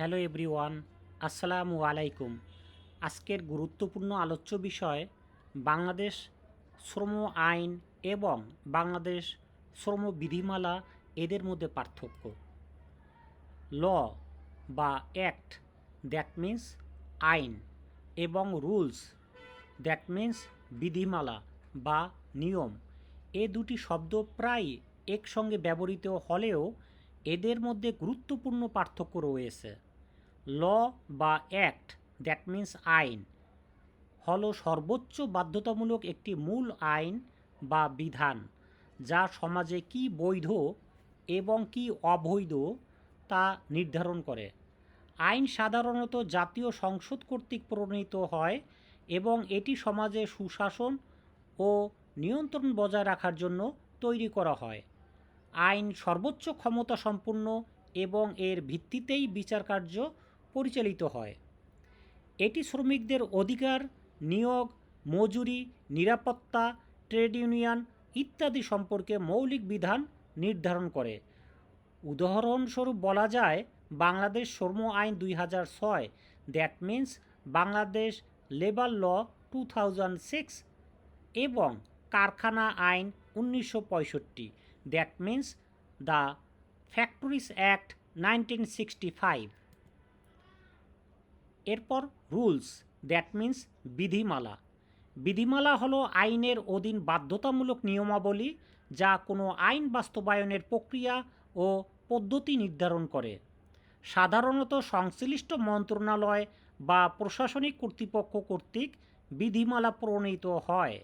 Hello everyone, আসসালামু আলাইকুম। আজকের গুরুত্বপূর্ণ আলোচ্য বিষয়, বাংলাদেশ শ্রম আইন এবং বাংলাদেশ শ্রম বিধিমালা, এদের মধ্যে পার্থক্য। ল বা অ্যাক্ট, দ্যাট মিন্স আইন এবং রুলস, দ্যাট মিন্স বিধিমালা বা নিয়ম। এ দুটি শব্দ প্রায় একসঙ্গে ব্যবহৃত হলেও এদের মধ্যে গুরুত্বপূর্ণ পার্থক্য রয়েছে। ল বা অ্যাক্ট দ্যাট মিন্স আইন, হলো সর্বোচ্চ বাধ্যতামূলক একটি মূল আইন বা বিধান, যা সমাজে কি বৈধ এবং কি অবৈধ তা নির্ধারণ করে। আইন সাধারণত জাতীয় সংসদ কর্তৃক প্রণীত হয় এবং এটি সমাজে সুশাসন ও নিয়ন্ত্রণ বজায় রাখার জন্য তৈরি করা হয়। আইন সর্বোচ্চ ক্ষমতা সম্পন্ন এবং এর ভিত্তিতেই বিচার কার্য পরিচালিত হয়। এটি শ্রমিকদের অধিকার, নিয়োগ, মজুরি, নিরাপত্তা, ট্রেড ইউনিয়ন ইত্যাদি সম্পর্কে মৌলিক বিধান নির্ধারণ করে। উদাহরণস্বরূপ বলা যায়, বাংলাদেশ শ্রম আইন দুই হাজার ছয়, that means Bangladesh labour law two thousand six এবং কারখানা আইন উনিশশো পঁয়ষট্টি, that means the factories act nineteen sixty five. এরপর রুলস, দ্যাট মিন্স বিধিমালা। বিধিমালা হলো আইনের অধীন বাধ্যতামূলক নিয়মাবলী যা কোনো আইন বাস্তবায়নের প্রক্রিয়া ও পদ্ধতি নির্ধারণ করে। সাধারণত সংশ্লিষ্ট মন্ত্রণালয় বা প্রশাসনিক কর্তৃপক্ষ কর্তৃক বিধিমালা প্রণীত হয়।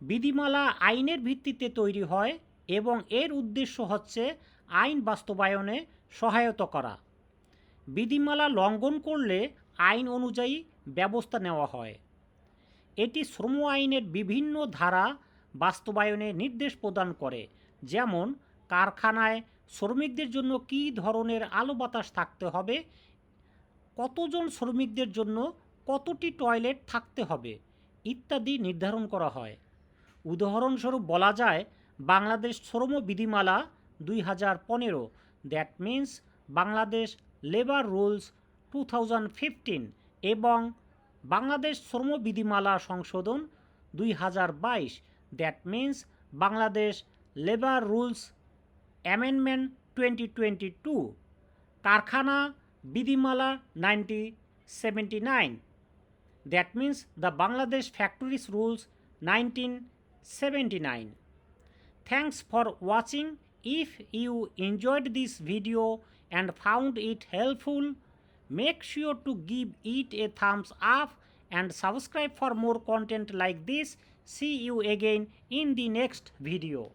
বিধিমালা আইনের ভিত্তিতে তৈরি হয় এবং এর উদ্দেশ্য হচ্ছে আইন বাস্তবায়নে সহায়তা করা। বিধিমালা লঙ্ঘন করলে আইন অনুযায়ী ব্যবস্থা নেওয়া হয়। এটি শ্রম আইনের বিভিন্ন ধারা বাস্তবায়নে নির্দেশ প্রদান করে, যেমন কারখানায় শ্রমিকদের জন্য কী ধরনের আলো বাতাস থাকতে হবে, কতজন শ্রমিকদের জন্য কতটি টয়লেট থাকতে হবে ইত্যাদি নির্ধারণ করা হয়। উদাহরণস্বরূপ বলা যায়, বাংলাদেশ শ্রম বিধিমালা দুই হাজার পনেরো, that means Bangladesh labour rules two এবং বাংলাদেশ শ্রম বিধিমালা সংশোধন দুই হাজার বাইশ। That means Bangladesh labour rules amendment twenty twenty two. কারখানা বিধিমালা ninety seventy nine. That means the Bangladesh factories rules nineteen seventy nine Thanks for watching if you enjoyed this video and found it helpful, make sure to give it a thumbs up and subscribe for more content like this. See you again in the next video.